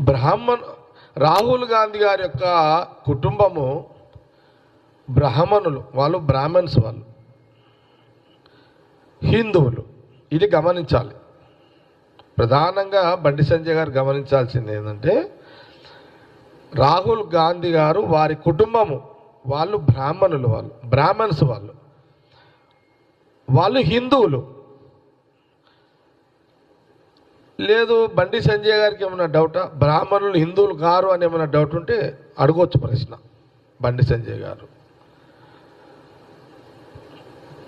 బ్రాహ్మణ్ రాహుల్ గాంధీ గారి యొక్క కుటుంబము బ్రాహ్మణులు వాళ్ళు బ్రాహ్మణ్స్ వాళ్ళు. హిందువులు. ఇది గమనించాలి. ప్రధానంగా బండి సంజయ్ గారు గమనించాల్సింది ఏంటంటే రాహుల్ గాంధీ గారు వారి కుటుంబము వాళ్ళు బ్రాహ్మణులు వాళ్ళు బ్రాహ్మణ్స్ వాళ్ళు. వాళ్ళు హిందువులు. లేదు బండి సంజయ్ గారికి ఏమైనా డౌటా? బ్రాహ్మణులు హిందువులు కారు అని ఏమైనా డౌట్ ఉంటే అడగవచ్చు ప్రశ్న బండి సంజయ్ గారు.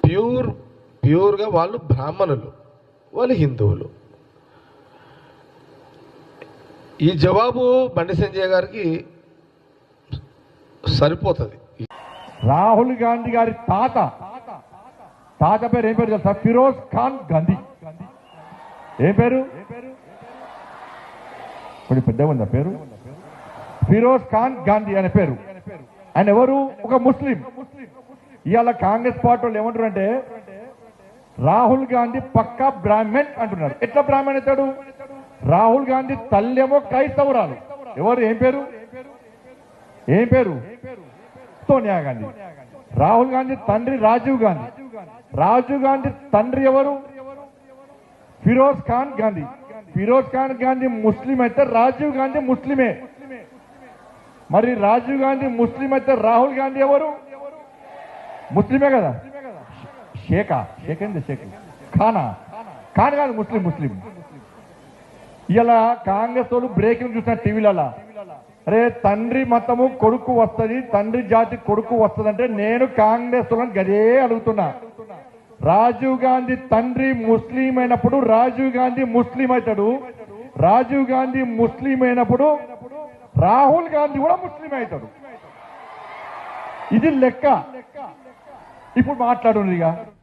ప్యూర్ ప్యూర్గా వాళ్ళు బ్రాహ్మణులు వాళ్ళు హిందువులు. ఈ జవాబు బండి సంజయ్ గారికి సరిపోతుంది. రాహుల్ గాంధీ గారి తాత తాత పేరు ఏం పేరు తెలుసా? ఫిరోజ్ ఖాన్ గాంధీ. ఏం పేరు? కొంచెం పెద్దగా పేరు. ఫిరోజ్ ఖాన్ గాంధీ అనే పేరు. ఆయన ఎవరు? ఒక ముస్లిం. ఇవాళ కాంగ్రెస్ పార్టీ వాళ్ళు ఏమంటారు అంటే రాహుల్ గాంధీ పక్కా బ్రాహ్మణ్ అంటున్నారు. ఎట్లా బ్రాహ్మణ్ అవుతాడు? రాహుల్ గాంధీ తల్లేమో క్రైస్తవురాలు. ఎవరు? ఏం పేరు? ఏం పేరు? సోనియా గాంధీ. రాహుల్ గాంధీ తండ్రి రాజీవ్ గాంధీ. రాజీవ్ గాంధీ తండ్రి ఎవరు? ఫిరోజ్ ఖాన్ గాంధీ. ఫిరోజ్ ఖాన్ గాంధీ ముస్లిం అయితే రాజీవ్ గాంధీ ముస్లిమే. మరి రాజీవ్ గాంధీ ముస్లిం అయితే రాహుల్ గాంధీ ఎవరు? ముస్లిమే కదా. షేకా షేక్ ఏంది షేక్? ఖానా. ఖాన్ కాదు ముస్లిం ముస్లిం. ఇలా కాంగ్రెస్ వాళ్ళు బ్రేకింగ్ చూసిన టీవీలలో. అరే తండ్రి మతము కొడుకు వస్తుంది తండ్రి జాతి కొడుకు వస్తుంది అంటే నేను కాంగ్రెస్ వాళ్ళని గదే అడుగుతున్నా. రాజీవ్ గాంధీ తండ్రి ముస్లిం అయినప్పుడు రాజీవ్ గాంధీ ముస్లిం అవుతాడు. రాజీవ్ గాంధీ ముస్లిం అయినప్పుడు రాహుల్ గాంధీ కూడా ముస్లిం అవుతాడు. ఇది లెక్క. ఇప్పుడు మాట్లాడు ఇక.